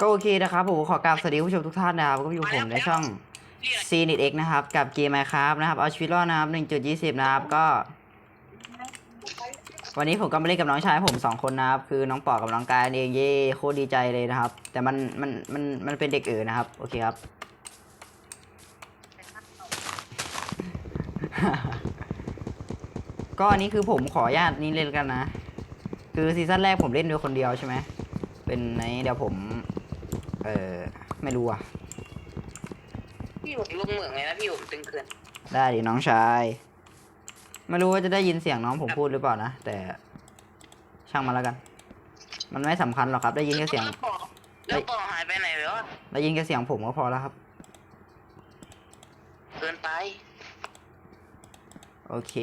ก็โอเคนะครับผมขอกราบสวัสดีผู้ชมทุกท่านนะครับก็อยู่ผมในช่อง c n e t x นะครับ กับเกม Minecraft นะครับเอาชีวิตรอดนะครับ 1.20 นะครับก็ วันนี้ผมก็มาเล่นกับน้องชายผมสองคนนะครับ คือน้องปอกับน้องกายเองเย่โคตรดีใจเลยนะครับ แต่มันมันมันมันเป็นเด็กเอ๋อนะครับ โอเคครับ ก็อันนี้คือผมขออนุญาตนี้เล่นกันนะ คือซีซั่นแรกผมเล่นโดยคนเดียวใช่ไหม เป็นในเดี๋ยวผม เออไม่รู้อะ พี่ผมลงเหมืองเลยนะพี่ผมตึงเกินได้ดิน้องชาย ไม่รู้ว่าจะได้ยินเสียงน้องผมพูดหรือเปล่านะ แต่ช่างมันแล้วกัน มันไม่สำคัญหรอกครับ ได้ยินแค่เสียง แล้วปอแล้วปอหายไปไหนแล้วอะได้ยินแค่เสียงผมก็พอแล้วครับ เกินไปโอเค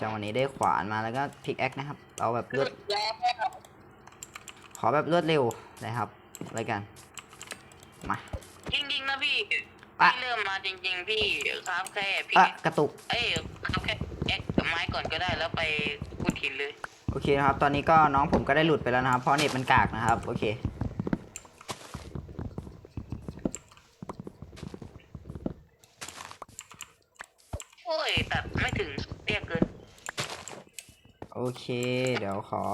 จังวันนี้ได้ขวานมาแล้วก็พิกแอคนะครับ เอาแบบรวดแล้ว ขอแบบรวดเร็วนะครับรายกัน มา จริงๆนะพี่อะพี่เริ่มมาจริง ๆ พี่ครับแค่พี่อะกระตุก เอ้ยครับแค่แอ็กกับไม้ก่อนก็ได้แล้วไปพูดถินเลยโอเคนะครับ ตอนนี้ก็น้องผมก็ได้หลุดไปแล้วนะครับ เพราะเน็ตมันกากนะครับ โอเค โอ้ยตัดไม่ถึงเตี้ยเกินโอเค เดี๋ยวขอ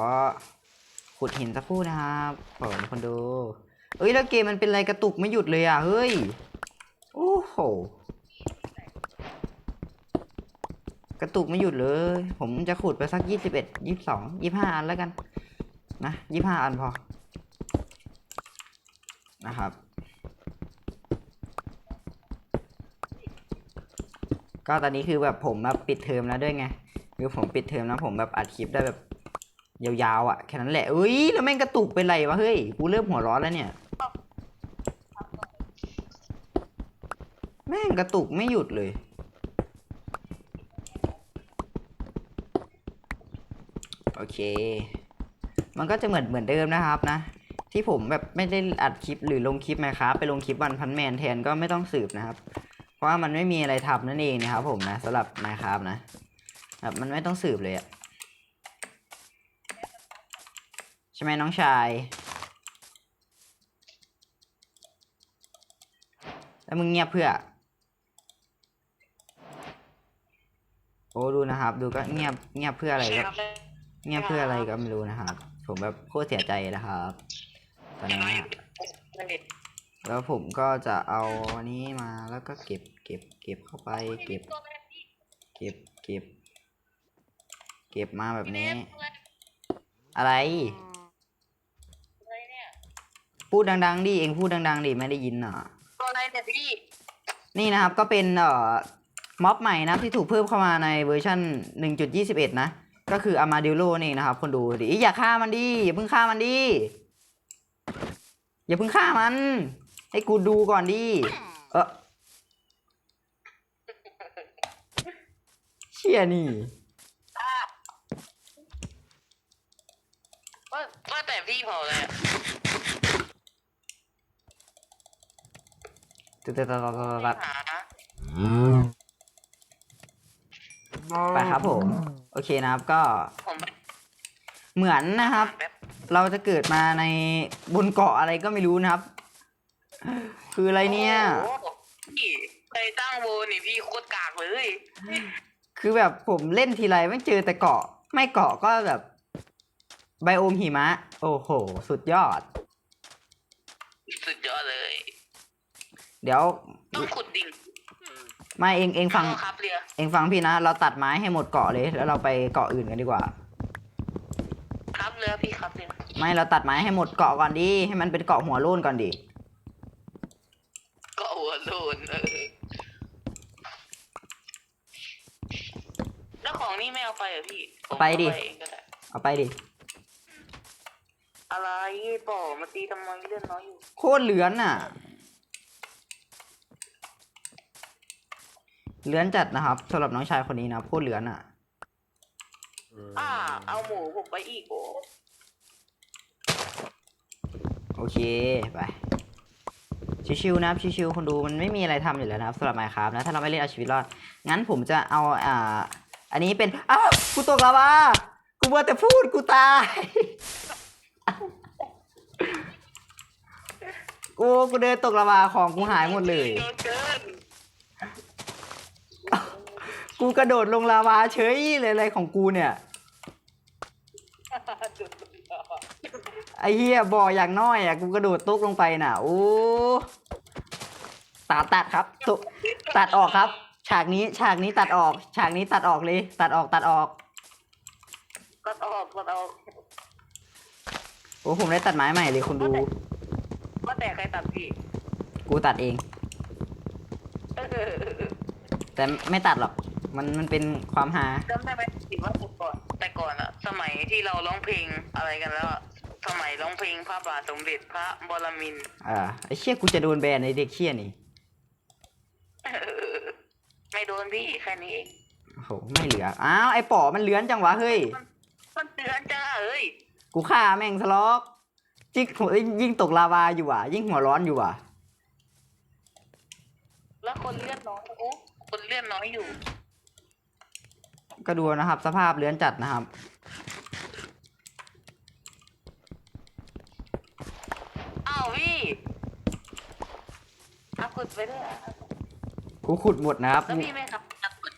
ขุดหินสักครู่นะครับผมคนดูเอ้ยแล้วเกมมันเป็นอะไรกระตุกไม่หยุดเลยอะเฮ้ยโอ้โหกระตุกไม่หยุดเลย ผมจะขุดไปสักยี่สิบเอ็ดยี่สิบสองยี่ห้าอันแล้วกัน นะยี่ห้าอันพอ นะครับ ก็ตอนนี้คือแบบผมแบบปิดเทอมแล้วด้วยไง คือผมปิดเทอมแล้วผมแบบอัดคลิปได้แบบ ยาวๆอะแค่นั้นแหละเอ้ยแล้วแม่งกระตุกเป็นไรวะเฮ้ยกูเริ่มหัวร้อนแล้วเนี่ย แม่งกระตุกไม่หยุดเลย โอเค มันก็จะเหมือนเหมือนเดิมนะครับนะ ที่ผมแบบไม่ได้อัดคลิปหรือลงคลิปไหมครับไปลงคลิปวันพันแมนแทนก็ไม่ต้องสืบนะครับ เพราะว่ามันไม่มีอะไรทำนั่นเองนะครับผมนะสำหรับไมครับนะแบบมันไม่ต้องสืบเลยอะ ใช่ไหมน้องชาย แล้วมึงเงียบเพื่อ โอ้ดูนะครับ ดูก็เงียบเงียบเพื่ออะไรก็เงียบเพื่ออะไรก็ไม่รู้นะครับ ผมแบบโคตรเสียใจนะครับ ตอนนี้แล้วผมก็จะเอาอันนี้มาแล้วก็เก็บเก็บ เก็บเข้าไป เก็บ เก็บเก็บ เก็บมาแบบนี้ อะไร พูดดัง ๆดิเองพูดดัง ๆดิไม่ได้ยินอะตัวอะไรเนี่ยพี่นี่นะครับก็เป็นเอ่อม็อบใหม่นะครับที่ถูกเพิ่มเข้ามาในเวอร์ชัน1.21 นะ ก็คือ Armadillo นี่นะครับ คนดูดิอย่าฆ่ามันดิอย่าเพิ่งฆ่ามันดิอย่าเพิ่งฆ่ามัน ให้กูดูก่อนดิเออเชี่ยนี่ว่าว่าแต่พี่เผาอะไรอะ ตึ๊ดตึ๊ดตึ๊ดตึ๊ดตึ๊ดไปครับผม โอเคนะครับก็ เหมือนนะครับ เราจะเกิดมาในบนเกาะอะไรก็ไม่รู้นะครับ คืออะไรเนี่ยโอ้โหพี่ใครตั้งโบนี่พี่โคตรกากเลย คือแบบผมเล่นทีไรไม่เจอแต่เกาะ ไม่เกาะก็แบบไบโอมหิมะ โอ้โห สุดยอด สุดยอดเลย เดี๋ยวต้องขุดดิ่งมาเองเองฟังเอาครับเรือเองฟังพี่นะ เราตัดไม้ให้หมดเกาะเลย แล้วเราไปเกาะอื่นกันดีกว่า ครับเรือพี่ครับเรือไม่เราตัดไม้ให้หมดเกาะก่อนดิให้มันเป็นเกาะหัวโล้นก่อนดิก็หัวโลนเออแล้วของนี่ไม่เอาไปเหรอพี่ผมเอาไปดิ เองก็ได้เอาไปดิ อะไรป่อมาตีทำไมเลื่อนน้อยอยู่โคตรเหลือนอะ เหลือนจัดนะครับสำหรับน้องชายคนนี้นะโคตรเหลือนอะ อ่า เอาหมูผมไปอีกโอ้โอเค ไป ชิวๆนะครับชิวๆคนดูมันไม่มีอะไรทำอยู่แล้วนะครับสำหรับ Minecraft นะถ้าเราไม่เล่นเอาชีวิตรอด งั้นผมจะเอาอ่า อันนี้เป็น อ้าวกูตกลาวากูมัวแต่พูดกูตายโอ้กูเดินตกลาวาของกูหายหมดเลยเยอะเกิน กูกระโดดลงลาวาเฉยเลยอะไรของกูเนี่ย ไอ้เหี้ยบ่ออย่างน้อยอะกูกระโดดตกลงไปน่ะ โอ้ตัดตัดครับตุตัดออกครับ ฉากนี้ฉากนี้ตัดออก ฉากนี้ตัดออกเลย ตัดออกตัดออกก็ออกก็ออกโอ้ผมได้ตัดไม้ใหม่เลยคุณดูว่าแต่ใครตัดพี่ กูตัดเองเออ แต่ไม่ตัดหรอก มันมันเป็นความฮาจำได้ไหมที่ว่าแต่ก่อนแต่ก่อนอะสมัยที่เราร้องเพลงอะไรกันแล้วอะสมัยร้องเพลงพระบาทสมเด็จพระบรมินทรอ่าไอ้เชี่ยกูจะโดนแบนในเด็กเชี่ยนี่ไม่โดนพี่แค่นี้เองโอ้โหไม่เหลืออ้าวไอ้ป๋อมันเลื้อนจังวะเฮ้ย มันเตือนจ้าเอ้ยกูฆ่าแม่งสล็อกยิ่งหัวยิ่งตกลาวาอยู่อะ ยิ่งหัวร้อนอยู่อะ แล้วคนเลือดน้อยโอ้ คนเลือดน้อยอยู่ ก็ดูนะครับ สภาพเลื้อนจัดนะครับ อ้าวพี่อัพกดไปด้วยอะกูขุดหมดนะครับ แล้วพี่ไม่ครับอัพกด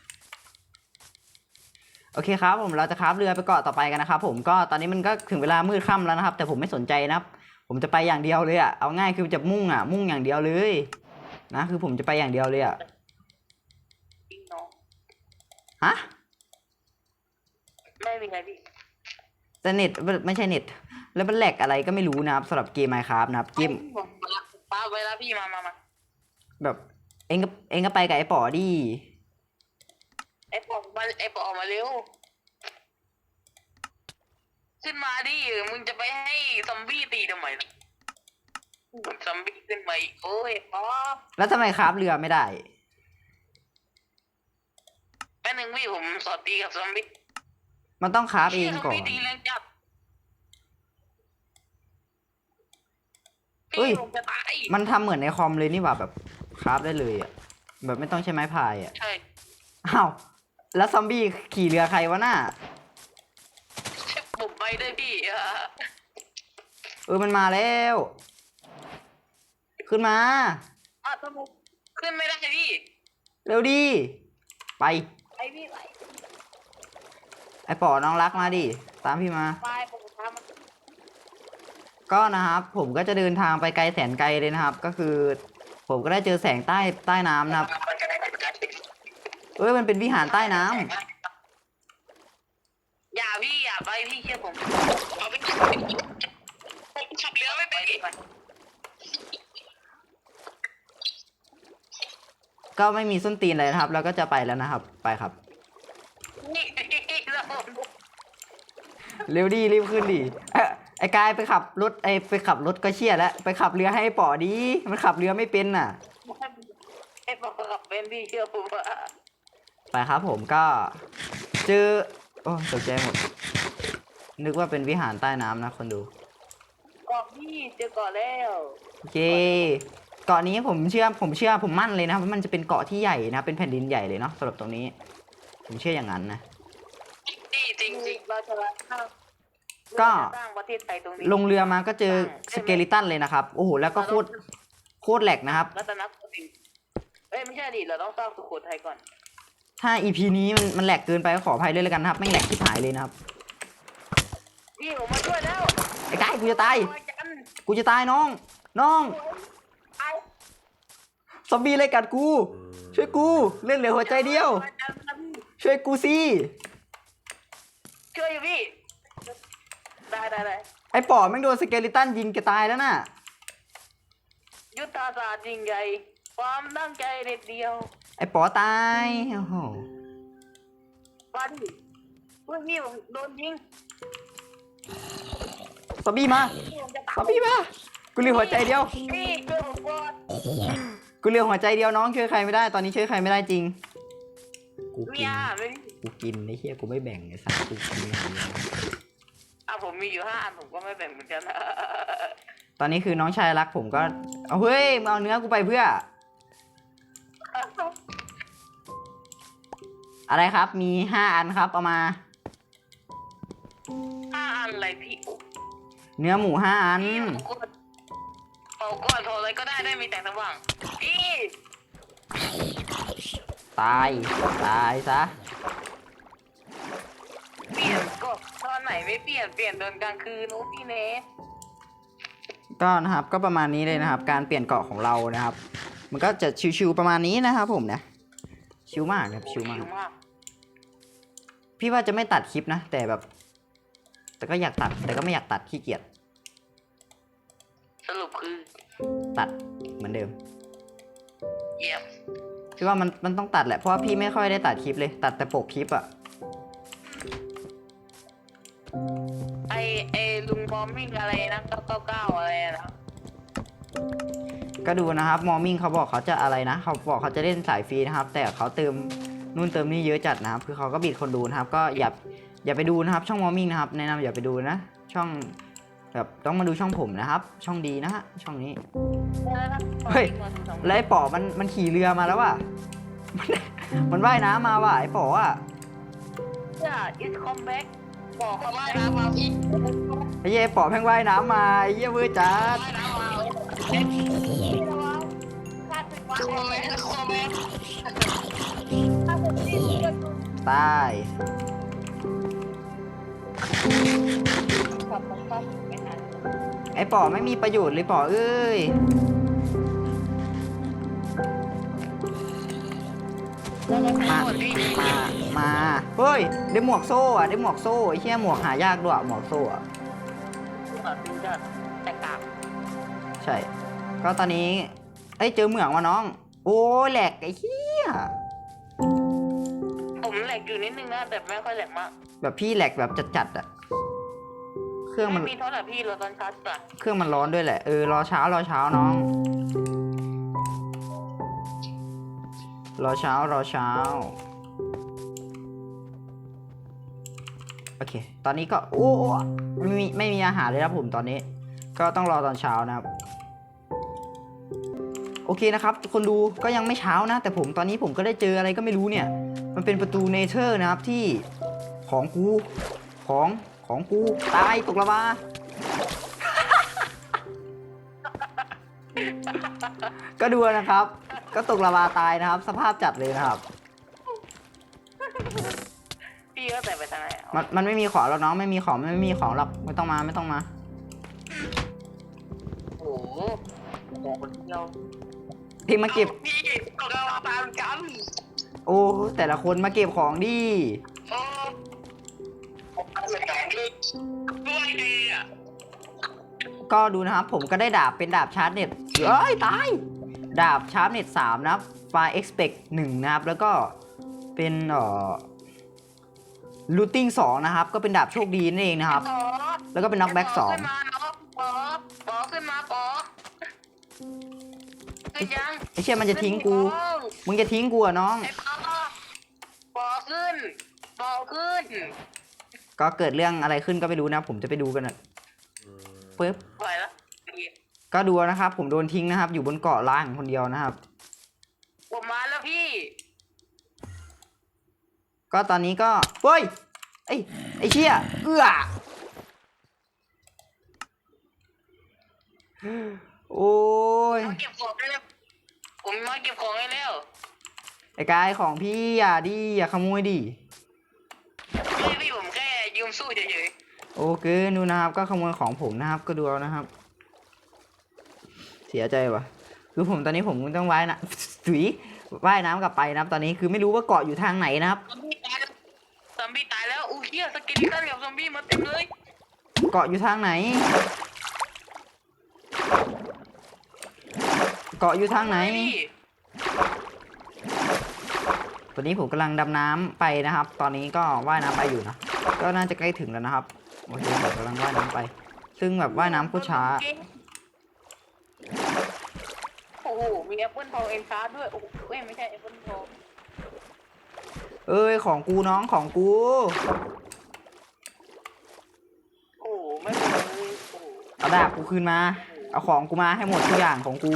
โอเคครับผมเราจะคราฟเรือไปเกาะต่อไปกันนะครับผมก็ตอนนี้มันก็ถึงเวลามืดค่ำแล้วนะครับ แต่ผมไม่สนใจนะครับ ผมจะไปอย่างเดียวเลยอะเอาง่ายคือจะมุ่งอะมุ่งอย่างเดียวเลย นะคือผมจะไปอย่างเดียวเลยอะจริงน้อง ฮะ ไม่มีไงพี่ แต่เน็ตไม่ใช่เน็ต แล้วมันแหลกอะไรก็ไม่รู้นะครับสำหรับเกม Minecraft นะครับเกมผมป้าเวลาพี่มามามาแบบ เองก็เองก็ไปกับไอ้ป๋อดิไอ้ปอกมาไอ้ปอกออกมาเร็ว ขึ้นมาดิมึงจะไปให้ซอมบี้ตีทำไมล่ะซอมบี้ขึ้นมาอีกโอ้ยอ๋อแล้วทำไมคราฟเรือไม่ได้แป๊บนึงพี่ผมสอดตีกับซอมบี้มันต้องคราฟเองก่อซนมบี้ตีแรงจับเฮ้ยพี่ผมจะตายมันทำเหมือนในคอมเลยนี่หว่าแบบคราฟได้เลยอะแบบไม่ต้องใช้ไม้พายอะใช่อ้าวแล้วซอมบี้ขี่เรือใครวะน่ะผมไปด้วยพี่เออเออมันมาแล้ว ขึ้นมาอะทำไมขึ้นไม่ได้พี่ เร็วดิไป ไปพี่ไปไอ้ป๋อน้องรักมาดิ ตามพี่มา ไปผมทำมันก็นะครับ ผมก็จะเดินทางไปไกลแสนไกลเลยนะครับ ก็คือ ผมก็ได้เจอแสงใต้ใต้น้ำนะครับ เอ้ยมันเป็นวิหารใต้น้ำอย่าพี่อย่าไปพี่เชื่อผมเอาไปขับผมขับเรือไม่เป็ ก็ไม่มีส้นตีนเลยนะครับแล้วก็จะไปแล้วนะครับ ไปครับ นี่เราเร็วดิรีบขึ้นดิเอ้ยไอ้กายไปขับรถไอ้ไปขับรถก็เชี่ยแล้วไปขับเรือให้ไอ้ป๋อดีมันขับเรือไม่เป็นน่ะ ไอ้บอกขับเป็นพี่เชื่อผมว่าไปครับผมก็เจอโอ้ตกใจหมด นึกว่าเป็นวิหารใต้น้ำนะคนดูเกาะพี่เจอเกาะแล้ว โอเค เกาะนี้ผมเชื่อผมเชื่อผมมั่นเลยนะว่ามันจะเป็นเกาะที่ใหญ่นะเป็นแผ่นดินใหญ่เลยเนาะสำหรับตรงนี้ ผมเชื่ออย่างนั้นนะนี่จริงจริงเราจะสร้างก็ สร้างประเทศไทยตรงนี้ลงเรือมาก็เจอสเกลิตันเลยนะครับ โอ้โหแล้วก็โคตรโคตรแหลกนะครับ รัตนโกสินทร์เอ้ยไม่ใช่ดิเราต้องสร้างสุโขทัยก่อน ถ้า EP นี้มันมันแหลกเกินไปก็ขออภัยด้วยแล้วกันนะครับไม่งแหลกที่หายเลยนะครับพี่ผมมาช่วยแล้วไอ้กายกูจะตาย ช่วยกันกูจะตายน้อง น้องเอา ซอมบี้เลยกัดกู ช่วยกูเล่นเหลือหัวใจเดียวช่กันนะพี่ช่วยกูสิช่วยอยู่พี่ ได้ได้ได้ไอ้ป๋อแม่งโดนสเกลิตันยิงแกตายแล้วน่ะ ยุทธศาสตร์ยิ่งใหญ่ความตั้งใจเด็ดเดียวไอ้ป๋อตายโอ้โหมาดิเพื่อนพี่ผมโดนยิงซอมบี้มาพี่ผมจะซอมบี้มากูเหลือหัวใจเดียวพี่ช่วยผมก่อน กูเหลือหัวใจเดียวน้องช่วยใครไม่ได้ตอนนี้ช่วยใครไม่ได้จริง กูมีกินอาหารไหมพี่กูกินไอ้เหี้ยกูไม่แบ่งไอ้สัสกูกินอย่างเดียวอะผมมีอยู่ห้าอันผมก็ไม่แบ่งเหมือนกันนะตอนนี้คือน้องชายรักผมก็เอาเฮ้ยมาเอาเนื้อกูไปเพื่อ อะไรครับ มีห้าอันครับเอามา ห้าอันอะไรพี่เนื้อหมูห้าอัน พี่ผมกดเผาก่อนเผาอะไรก็ได้ได้มีแต่สว่างพี่ ตาย ตายซะ เปลี่ยนก็ตอนไหนไม่เปลี่ยนเปลี่ยนตอนกลางคืนโอ้พี่เนสก็นะครับก็ประมาณนี้เลยนะครับ การเปลี่ยนเกาะของเรานะครับ มันก็จะชิวๆประมาณนี้นะครับผมนะชิวมากครับชิวมากชิวมาก พี่ว่าจะไม่ตัดคลิปนะ แต่แบบ แต่ก็อยากตัด แต่ก็ไม่อยากตัดขี้เกียจสรุปคือตัดเหมือนเดิม เยี่ยม พี่ว่ามันมันต้องตัดแหละเพราะว่าพี่ไม่ค่อยได้ตัดคลิปเลย ตัดแต่ปกคลิปอะไอไอลุงบอมมิ่งอะไรนะเก้าเก้าเก้าอะไรอะนะก็ดูนะครับมอร์มิ่งเขาบอกเขาจะอะไรนะ เขาบอกเขาจะเล่นสายฟรีนะครับ แต่เขาเติมนู่นเติมนี่เยอะจัดนะครับ คือเขาก็บิดคนดูนะครับ ก็อย่าอย่าไปดูนะครับ ช่องมอร์มิ่งนะครับ แนะนำอย่าไปดูนะ ช่อง แบบต้องมาดูช่องผมนะครับ ช่องดีนะฮะช่องนี้ เฮ้ย แล้วไอ้ป๋อมันมันขี่เรือมาแล้วว่ะ มันมันว่ายน้ำมาว่ะไอ้ป๋ออะจ้า is come back บอกเขาว่าน้ำมาพี่ไอ้เหี้ยไอ้ป๋อแม่งว่ายน้ำมาไอ้เหี้ยเวอร์จัดน้ำมาเอ็กซ์ระวังคาดเป็นวันคอมเมนต์คอมเมนต์คาดเป็นที่ตายขับขับขับ ไม่ทันไอ้ป๋อไม่มีประโยชน์เลยป๋อเอ้ยแล้วก็มาหมดพี่มา มา เฮ้ย ได้หมวกโซ่อะได้หมวกโซ่ไอ้เหี้ยหมวกหายากด้วยอะหมวกโซ่อะดูจะแต่กลับใช่ ก็ตอนนี้ เอ้ยเจอเหมืองว่ะน้อง โอ้ยแหลกไอ้เหี้ย ผมแหลกอยู่นิดนึงนะแต่ไม่ค่อยแหลกมาก แบบพี่แหลกแบบจัดๆอะ เครื่องมัน ไม่มีเท่าไหร่พี่เราตอนชาร์จจ้ะเครื่องมันร้อนด้วยแหละ เออ รอเช้ารอเช้าน้อง รอเช้ารอเช้า โอเค ตอนนี้ก็ โอ้ไม่มีไม่มีอาหารเลยครับผมตอนนี้ ก็ต้องรอตอนเช้านะครับ โอเคนะครับ คนดูก็ยังไม่เช้านะ แต่ผมตอนนี้ผมก็ได้เจออะไรก็ไม่รู้เนี่ย มันเป็นประตูเนเธอร์นะครับที่ของกูของ ของกูตายตกละวาก็ดูนะครับ ก็ตกละวาตายนะครับ สภาพจัดเลยนะครับ พี่ก็แต่ไปทางไหนมันมันไม่มีของหรอกน้องไม่มีของไม่มีของหรอกไม่ต้องมาไม่ต้องมา โอ้โหโอ้คนเดียวพี่มาเก็บ พี่ก็กำลังตามกัน โอ้แต่ละคนมาเก็บของดิ ก็ดูนะครับ ผมก็ได้ดาบเป็นดาบชาร์จเน็ตเอ้ยตาย ดาบชาร์จเน็ตสามนะครับไฟเอ็กซ์เพหนึ่งนะครับ แล้วก็เป็นเอ่อลูติ้งสองนะครับ ก็เป็นดาบโชคดีนั่นเองนะครับ ปอแล้วก็เป็นน็อกแบ็กสองขึ้นมาเนาะปอปอขึ้นมาปอขึ้นยังไอ้เชี่ยมันจะทิ้งกู มึงจะทิ้งกูเหรอะน้อง ไอ้ปอปอขึ้นปอขึ้น ก็เกิดเรื่องอะไรขึ้นก็ไม่รู้นะ ผมจะไปดูกันนะ ปึ๊บปล่อยละก็ดูนะครับ ผมโดนทิ้งนะครับ อยู่บนเกาะล้างคนเดียวนะครับ ผมมาแล้วพี่ ก็ตอนนี้ก็เฮ้ยไอ้ไอ้เชี่ยเอื้อโอ้ยมาเก็บของได้แล้วผมมาเก็บของให้แล้วไอ้กายของพี่อย่าดิอย่าขโมยดิไม่พี่ผมแค่ยืมสู้เฉย โอเคดูนะครับ ก็ขโมยของผมนะครับ ก็ดูเอานะครับ เสียใจว่ะคือผมตอนนี้ผมต้องว่ายนะถุยว่ายน้ำกลับไปนะครับ ตอนนี้คือไม่รู้ว่าเกาะอยู่ทางไหนนะครับๆซอมบี้ตายแล้วซอมบี้ตายแล้วอู้เฮียสกิลิตันกับซอมบี้มาเต็มเลย เกาะอยู่ทางไหน เกาะอยู่ทางไหนพี่ตอนนี้ผมกำลังดำน้ำไปนะครับ ตอนนี้ก็ว่ายน้ำไปอยู่นะ ก็น่าจะใกล้ถึงแล้วนะครับ โอเคผมกำลังว่ายน้ำไป ซึ่งแบบว่ายน้ำโคตรช้า โอ้โห มีแอปเปิลทองเอ็นชาร์ดด้วย โอ้โหเอ้ยไม่ใช่แอปเปิลทองเอ้ยของกูน้องของกู โอ้โห ไม่เป็นไรเลยโอ้โหเอาดาบกูคืนมา เอาของกูมาให้หมดทุกอย่างของกู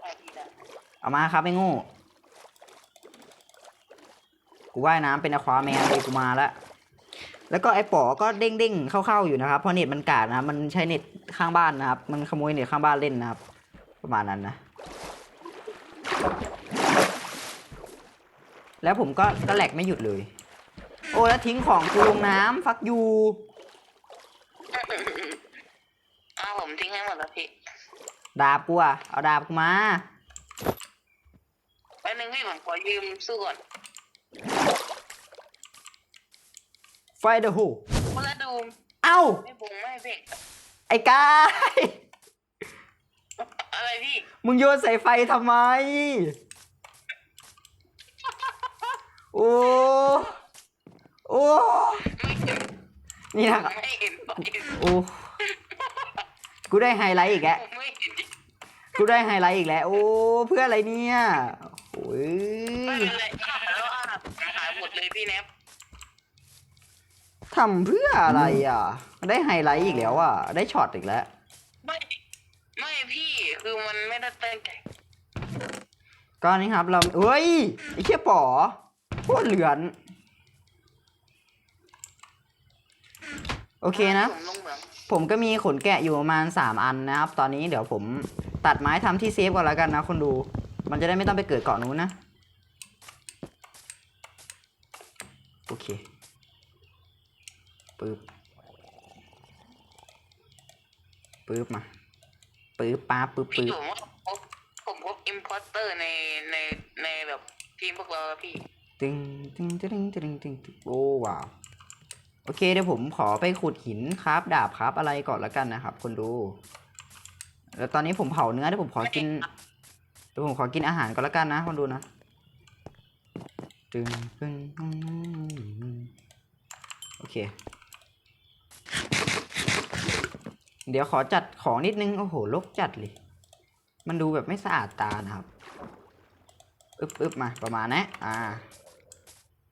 ไปดีนะเอามาครับไอ้โง่ กูว่ายน้ำเป็นอควาแมนเลยกูมาแล้ว แล้วก็ไอ้ป๋อก็เด้งเด้งๆเข้าๆอยู่นะครับ เพราะเน็ตมันกาดนะครับมันใช้เน็ตข้างบ้านนะครับ มันขโมยเน็ตข้างบ้านเล่นนะครับ ประมาณนั้นนะ แล้วผมก็ก็แหลกไม่หยุดเลย โอ้แล้วทิ้งของกูลงน้ำฟักยูอ้าวผมทิ้งให้หมดแล้วพี่ ดาบกูอะเอาดาบกูมาแป๊บนึงพี่ผมขอยืมสู้ก่อน ไฟเดอะฮูคนละดูมเอ้า ไม่บุงไม่เพ่งไอ้กาย อะไรพี่มึงโยนใส่ไฟทำไม โอ้ โอ้ ไม่เห็นนี่นะครับไม่เห็นโอ้ กูได้ไฮไลท์อีกแล้ว ผมไม่เห็นกูได้ไฮไลท์อีกแล้ว โอ้ เพื่ออะไรเนี่ย โอ้ยไม่เป็นไรแล้วอะหายหมดเลยพี่แนบ ทำเพื่ออะไรอะ ได้ไฮไลท์อีกแล้วอะ ได้ช็อตอีกแล้ว ไม่ไม่พี่คือมันไม่ได้ตั้งใจก็นี่ครับเราเฮ้ยไอ้เชี่ยป๋อโคตรเหลือน โอเคนะ ผมลงเหมืองผมก็มีขนแกะอยู่ประมาณสามอันนะครับ ตอนนี้เดี๋ยวผมตัดไม้ทำที่เซฟก่อนแล้วกันนะคนดู มันจะได้ไม่ต้องไปเกิดเกาะนู้นนะ โอเค ปึ๊บปึ๊บมาปึ๊บป๊าบปึ๊บพี่ปึ๊บผมว่าผมพบผมพบอิมพอร์เตอร์ในในในแบบทีมพวกเราแล้วพี่ ตึงตึงตึงตึงตึงตึงโอ้ว้าวโอเคเดี๋ยวผมขอไปขุดหินครับ ดาบครับอะไรก่อนแล้วกันนะครับ คนดู แล้วตอนนี้ผมเผาเนื้อเดี๋ยวผมขอกินเดี๋ยวผมขอกินอาหารก่อนแล้วกันนะ คนดูนะตึงตึงตึงโอเค เดี๋ยวขอจัดของนิดนึง โอ้โหลกจัดเลย มันดูแบบไม่สะอาดตานะครับ อึบอึบมาประมาณนี้อ่า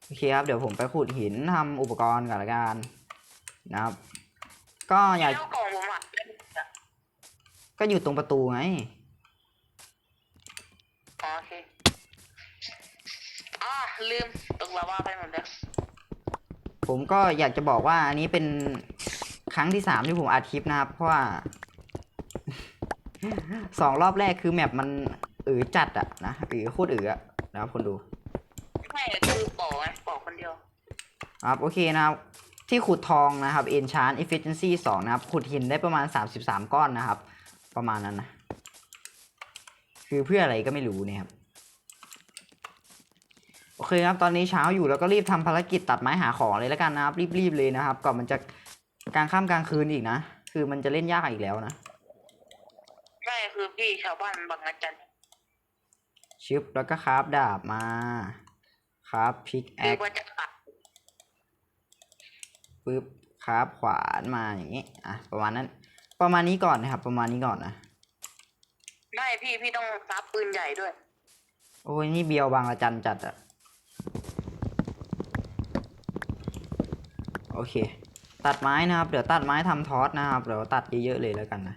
โอเคครับ เดี๋ยวผมไปขุดหินทำอุปกรณ์ก่อนละกันนะครับ ก็อยากแล้วกล่องผมอะก็อยู่ตรงประตูไง อ๋อโอเคอ่าลืมตกลาวาไปหมดแล้วผมก็อยากจะบอกว่าอันนี้เป็นค รั้งที่สามที่ผมอัดคลิปนะครับ เพราะว่าสองรอบแรกคือแมปมันเอือจัดอะนะเอือโคตรเอืออะนะครับคนดูไม่คือปอกไงปอกคนเดียวครับโอเคนะครับ ที่ขุดทองนะครับ enchant efficiency 2นะครับ ขุดหินได้ประมาณ33ก้อนนะครับ ประมาณนั้นนะ คือเพื่ออะไรก็ไม่รู้เนี่ยครับโอเคครับ ตอนนี้เช้าอยู่แล้วก็รีบทำภารกิจตัดไม้หาของเลยแล้วกันนะครับ รีบๆเลยนะครับ ก่อนมันจะ กลางค่ำกลางคืนอีกนะ คือมันจะเล่นยากอีกแล้วนะไม่คือพี่ชาวบ้านบางอาจารย์ชึบแล้วก็คราฟดาบมาครับพิกแอคือคว่าจะตัดปึ๊บคราฟขวานมาอย่างงี้อะประมาณนั้น ประมาณนี้ก่อนนะครับ ประมาณนี้ก่อนนะไม่พี่พี่ต้องซับปืนใหญ่ด้วยโอ้ยนี่เบียวบางระจันจัดอะโอเค ตัดไม้นะครับ เดี๋ยวตัดไม้ทำทอสนะครับเดี๋ยวตัดเยอะๆเลยแล้วกันนะ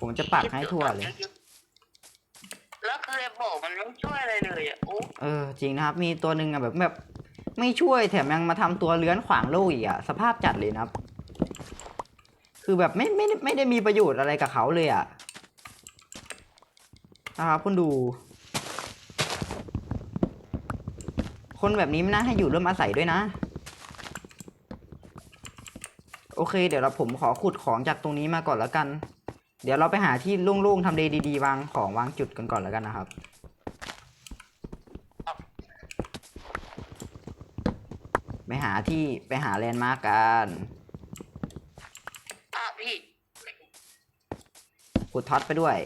ผมจะปักให้ทั่วเลย แล้วคือไอ้บอกมันไม่ช่วยอะไรเลยอะโอ้เออจริงนะครับ มีตัวหนึ่งอะแบบแบบ ไม่ช่วยแถมยังมาทำตัวเลื้อนขวางโลกอีกอะสภาพจัดเลยนะครับ คือแบบไม่ไม่ไม่ได้มีประโยชน์อะไรกับเขาเลยอะนะครับคุณดู คนแบบนี้ไม่น่าให้อยู่ร่วมอาศัยด้วยนะ โอเค เดี๋ยวเราผมขอขุดของจากตรงนี้มาก่อนแล้วกัน เดี๋ยวเราไปหาที่โล่งๆทำเลดีๆ วางของวางจุดกันก่อนแล้วกันนะครับไปหาที่ไปหาแลนด์มาร์กกันพี่ขุดท็อตไปด้วย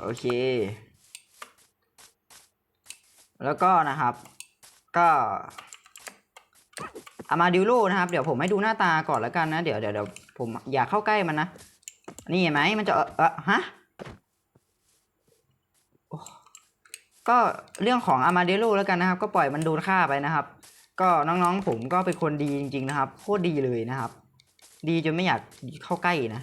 โอเค แล้วก็นะครับ ก็อามาดิโลนะครับ เดี๋ยวผมให้ดูหน้าตาก่อนแล้วกันนะ เดี๋ยวเดี๋ยวเดี๋ยวผมอย่าเข้าใกล้มันนะ นี่เห็นไหมมันจะเออเออฮะก็เรื่องของอามาเดิโลแล้วกันนะครับ ก็ปล่อยมันโดนฆ่าไปนะครับ ก็น้องๆผมก็เป็นคนดีจริง ๆ นะครับโคตรดีเลยนะครับ ดีจนไม่อยากเข้าใกล้นะ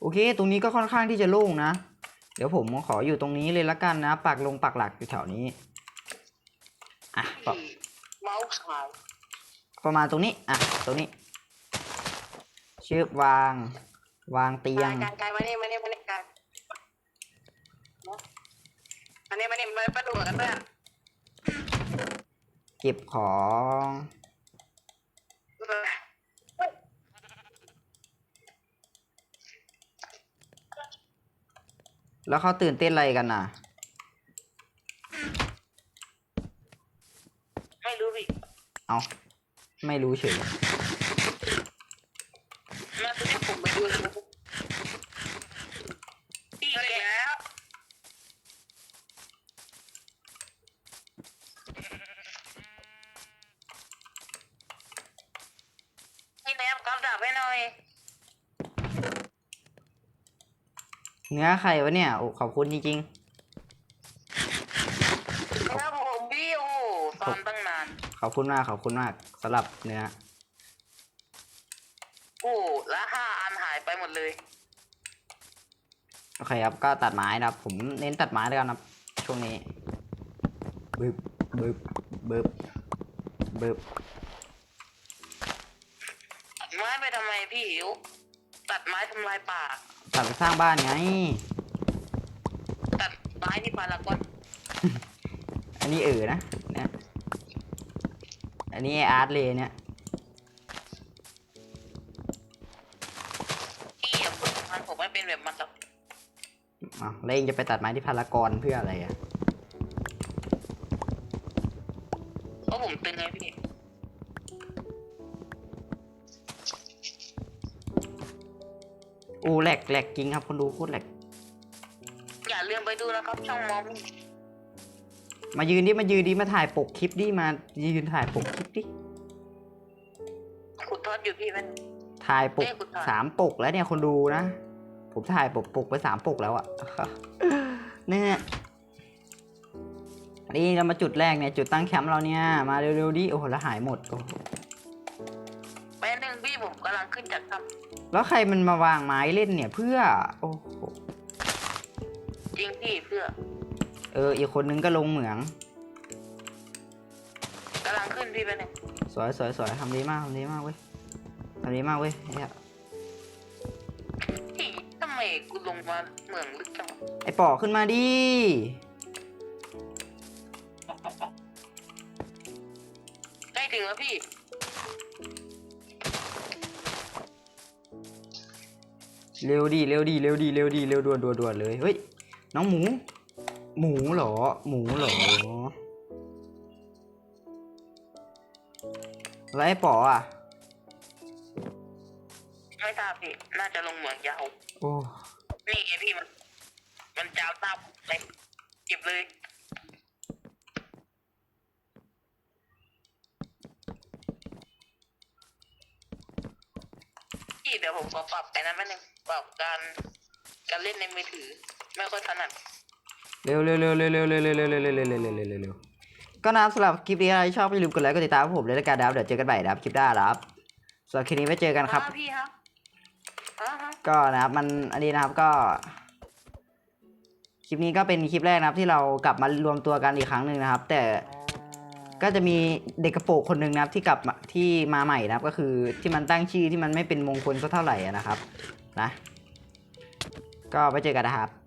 โอเค ตรงนี้ก็ค่อนข้างที่จะโล่งนะ เดี๋ยวผมขออยู่ตรงนี้เลยละกันนะปักลงปักหลักอยู่แถวนี้อะประเมาส์ขาวประมาณตรงนี้อะตรงนี้ ชืบวาง วางเตียงการการมานี่มานี่มานี่การมานี่มานี่มาประดูกันด้วยเก็บของ แล้วเขาตื่นเต้นอะไรกันน่ะ ไม่รู้พี่เอาไม่รู้เฉย น่าจะให้ผมไปดูเลยพี่อีกแล้วพี่แนบกับดาบให้หน่อย เนื้อใครวะเนี่ยโอ้ขอบคุณจริงครับผมพี่โอ้ตอนตั้งนาน ๆ ขอบคุณมากขอบคุณมากสำหรับเนื้อโอ้ละห้าอันหายไปหมดเลย โอเคครับก็ตัดไม้นะครับ ผมเน้นตัดไม้แล้วกันครับช่วงนี้บึบบึบบึบบึบตัดไม้ไปทำไมพี่หิว ตัดไม้ทำลายป่า ตัดไปสร้างบ้านไง ตัดไม้ที่พารากอนอันนี้เออนะเนี่ยอันนี้อาร์ตเลยเนี่ยพี่อย่าพูดมันผมไม่เป็นแบบมันหรอกอ้าวแล้วเองจะไปตัดไม้ที่พารากอนเพื่ออะไรอะ เพราะผมตึงไงพี่ อ้แหลกแหลกจริงครับคนดูโคตรแหลก อย่าลืมไปดูนะครับช่องมอมมายืนดิมายืนดิมาถ่ายปกคลิปดิมายืนถ่ายปกคลิปดิขุดทอดอยู่พี่มัน ถ่ายปกเอ้ยคุณถ่ายสามปกแล้วเนี่ยคนดูนะ ผมถ่ายปกปกไปสามปกแล้วอะเนี่ยนี่เรามาจุดแรกเนี่ยจุดตั้งแคมป์เราเนี่ยมาเร็วๆดิโอ้โหแล้วหายหมดโอ้โหแป๊บนึงพี่ผมกำลังขึ้นจากถ้ แล้วใครมันมาวางไม้เล่นเนี่ยเพื่อ โอ้โหำจริงพี่เพื่อเออ อีกคนนึงก็ลงเหมืองกำลังขึ้นพี่แป๊บนึงสวยสวยสวยทำดีมากทำดีมากเว้ยทำดีมากเว้ยเหี้ยพี่ทำไมกูลงมาเหมืองลึกจังวะไอปอขึ้นมาดิใกล้ถึงแล้วพี่ เร็วดีเร็วดีเร็วดีเร็วดีเร็วด่วนด่วนด่วนเลยเฮ้ยน้องหมู หมูเหรอ หมูเหรอแล้วไอ้ปออะไม่ทราบพี่น่าจะลงเหมืองยาวโอ้นี่ไงพี่มัน มันจาวตาผมเลยเก็บเลยพี่เดี๋ยวผมขอปรับแต่นั้นแป๊บนึง ปรับการการเล่นในมือถือ ไม่ค่อยถนัดเร็วเร็วเร็วเร็วเร็วเร็วเร็วเร็วเร็วเร็วเร็วเร็วเร็วเร็วเร็วเร็วก็นะครับสำหรับคลิปนี้อะไรชอบอย่าลืมกดไลค์กดติดตามผมเลยละกันนะครับเดี๋ยวเจอกันใหม่นะครับคลิปหน้านะครับส่วนคลิปนี้ไว้เจอกันครับ อ่าพี่ครับอ่าฮะก็นะครับมันอันนี้นะครับก็คลิปนี้ก็เป็นคลิปแรกนะครับที่เรากลับมารวมตัวกันอีกครั้งหนึ่งนะครับ แต่ก็จะมีเด็กกระโปรงคนหนึ่งนะครับที่กลับมาที่มาใหม่นะครับ ก็คือที่มันตั้งชื่อที่มันไม่เป็นมงคลสักเท่าไหร่อะนะครับ นะ ก็ไปเจอกันนะครับ